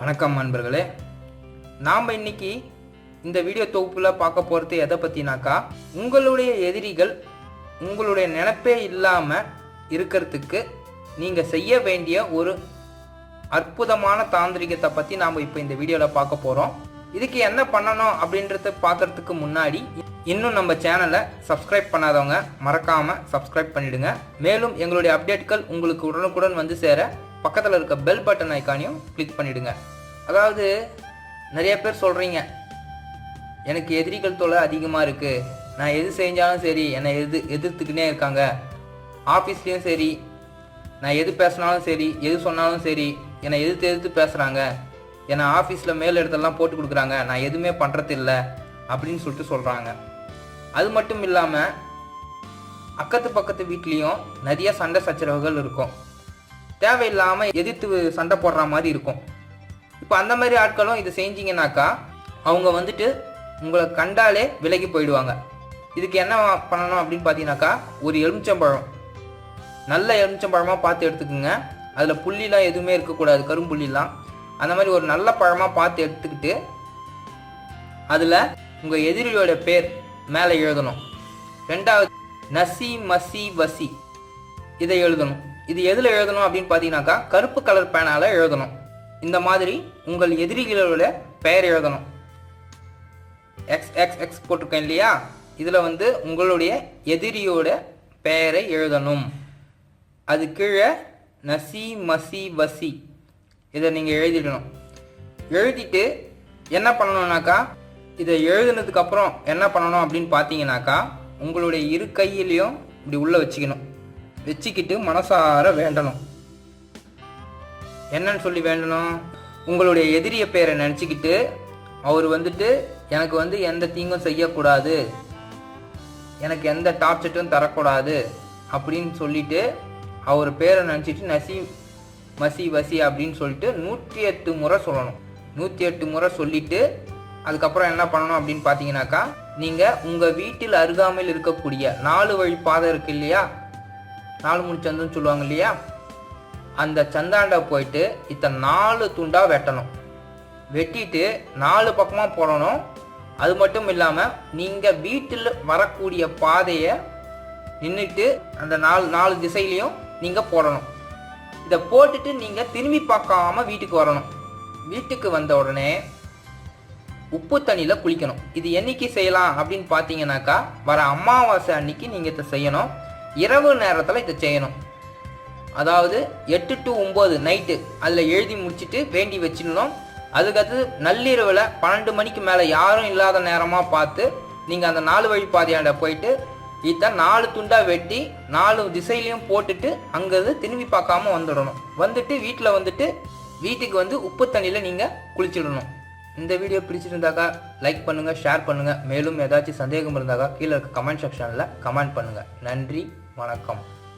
வணக்கம் நண்பர்களே. நாம் இன்னைக்கு இந்த வீடியோ தொகுப்பில் பார்க்க போகிறது எதை பற்றினாக்கா உங்களுடைய எதிரிகள் உங்களுடைய நினைப்பே இல்லாமல் இருக்கிறதுக்கு நீங்கள் செய்ய வேண்டிய ஒரு அற்புதமான தாந்திரிகத்தை பற்றி நாம் இப்போ இந்த வீடியோவில் பார்க்க போகிறோம் இதுக்கு என்ன பண்ணணும் அப்படின்றத பார்க்கறதுக்கு முன்னாடி இன்னும் நம்ம சேனலை சப்ஸ்கிரைப் பண்ணாதவங்க மறக்காமல் சப்ஸ்கிரைப் பண்ணிடுங்க. மேலும் எங்களுடைய அப்டேட்கள் உங்களுக்கு உடனுக்குடன் வந்து சேர பக்கத்தில் இருக்க பெல் பட்டன் ஐக்கானையும் கிளிக் பண்ணிடுங்க. அதாவது நிறைய பேர் சொல்கிறீங்க எனக்கு எதிரிகள் தொல்லை அதிகமாக இருக்குது நான் எது செஞ்சாலும் சரி என்னை எது எதிர்த்துக்கினே இருக்காங்க. ஆஃபீஸ்லேயும் சரி நான் எது பேசினாலும் சரி எது சொன்னாலும் சரி என்னை எதிர்த்து எதிர்த்து பேசுகிறாங்க என்னை ஆஃபீஸில் மேல் இடத்தெல்லாம் போட்டு கொடுக்குறாங்க. நான் எதுவுமே பண்ணுறது இல்லை அப்படின்னு சொல்லிட்டு சொல்கிறாங்க அது மட்டும் இல்லாமல் அக்கத்து பக்கத்து வீட்லேயும் நிறைய சண்டை சச்சரவுகள் இருக்கும். தேவையில்லாமல் எதிர்த்து சண்டை போடுற மாதிரி இருக்கும். இப்போ அந்த மாதிரி ஆட்களும் இதை செஞ்சீங்கன்னாக்கா அவங்க வந்துட்டு உங்களை கண்டாலே விலகி போயிடுவாங்க. இதுக்கு என்ன பண்ணணும் அப்படின்னு பார்த்தீங்கன்னாக்கா ஒரு எலுமிச்சம்பழம். நல்ல எலுமிச்சம்பழமாக பார்த்து எடுத்துக்கோங்க. அதில் புள்ளிலாம் எதுவுமே இருக்கக்கூடாது கரும்புள்ளிலாம். அந்த மாதிரி ஒரு நல்ல பழமாக பார்த்து எடுத்துக்கிட்டு அதில் உங்கள் எதிரியோட பேர் மேலே எழுதணும். ரெண்டாவது நசி மசி வசி. இதை எழுதணும். இது எதில் எழுதணும் அப்படின்னு பார்த்தீங்கன்னாக்கா கருப்பு கலர் பேனால் எழுதணும். இந்த மாதிரி உங்கள் எதிரிகளோட பெயர் எழுதணும். எக்ஸ் எக்ஸ் எக்ஸ் போட்டிருக்கேன் இல்லையா? இதில் வந்து உங்களுடைய எதிரியோட பெயரை எழுதணும். அது கீழே நசி மசி வசி. இதை நீங்கள் எழுதிடணும். எழுதிட்டு என்ன பண்ணணும்னாக்கா இதை எழுதுனதுக்கப்புறம் என்ன பண்ணணும் அப்படின்னு பார்த்தீங்கன்னாக்கா உங்களுடைய இரு கையிலையும் இப்படி உள்ளே வச்சுக்கணும். வச்சுக்கிட்டு மனசார வேண்டணும். என்னன்னு சொல்லி வேண்டணும். உங்களுடைய எதிரிய பேரை நினச்சிக்கிட்டு அவர் வந்துட்டு எனக்கு வந்து எந்த தீங்கும் செய்யக்கூடாது. எனக்கு எந்த டார்ச்சர்ட்டும் தரக்கூடாது. அப்படின்னு சொல்லிட்டு அவர் பேரை நினச்சிட்டு நசி மசி வசி அப்படின்னு சொல்லிட்டு நூற்றி எட்டு முறை சொல்லணும். நூற்றி எட்டு முறை சொல்லிட்டு அதுக்கப்புறம் என்ன பண்ணணும் அப்படின்னு பார்த்தீங்கன்னாக்கா நீங்கள் உங்கள் வீட்டில் அருகாமையில் இருக்கக்கூடிய நாலு வழி பாதை இருக்கு இல்லையா? நாலு மூணு சொல்லுவாங்க இல்லையா? அந்த சந்தாண்ட போயிட்டு இத்தனை நாலு துண்டாக வெட்டணும். வெட்டிட்டு நாலு பக்கமாக போடணும். அது மட்டும் இல்லாமல் நீங்கள் வீட்டில் வரக்கூடிய பாதையை நின்றுட்டு அந்த நாலு நாலு திசையிலையும் நீங்கள் போடணும். இதை போட்டுட்டு நீங்கள் திரும்பி பார்க்காம வீட்டுக்கு வரணும். வீட்டுக்கு வந்த உடனே உப்பு தண்ணியில் குளிக்கணும். இது என்னைக்கு செய்யலாம் அப்படின்னு பார்த்தீங்கன்னாக்கா வர அமாவாசை அன்னைக்கு நீங்கள் இதை செய்யணும். இரவு நேரத்தில் இதை செய்யணும். அதாவது எட்டு டு ஒம்பது நைட்டு அதில் எழுதி முடிச்சுட்டு வேண்டி வச்சிடணும். அதுக்கடுத்து நள்ளிரவில் பன்னெண்டு மணிக்கு மேலே யாரும் இல்லாத நேரமாக பார்த்து நீங்கள் அந்த நாலு வழி பாதையாண்ட போயிட்டு இதை நாலு துண்டாக வெட்டி நாலு திசையிலையும் போட்டுட்டு அங்கேருந்து திரும்பி பார்க்காம வந்துடணும். வந்துட்டு வீட்டில் வந்துட்டு வீட்டுக்கு வந்து உப்பு தண்ணியில் நீங்கள் குளிச்சிடணும். இந்த வீடியோ பிடிச்சிருந்தாக்கா லைக் பண்ணுங்கள் ஷேர் பண்ணுங்கள் மேலும் ஏதாச்சும் சந்தேகம் இருந்தாக்கா கீழே இருக்க கமெண்ட் செக்ஷனில் கமெண்ட் பண்ணுங்கள் நன்றி வணக்கம்.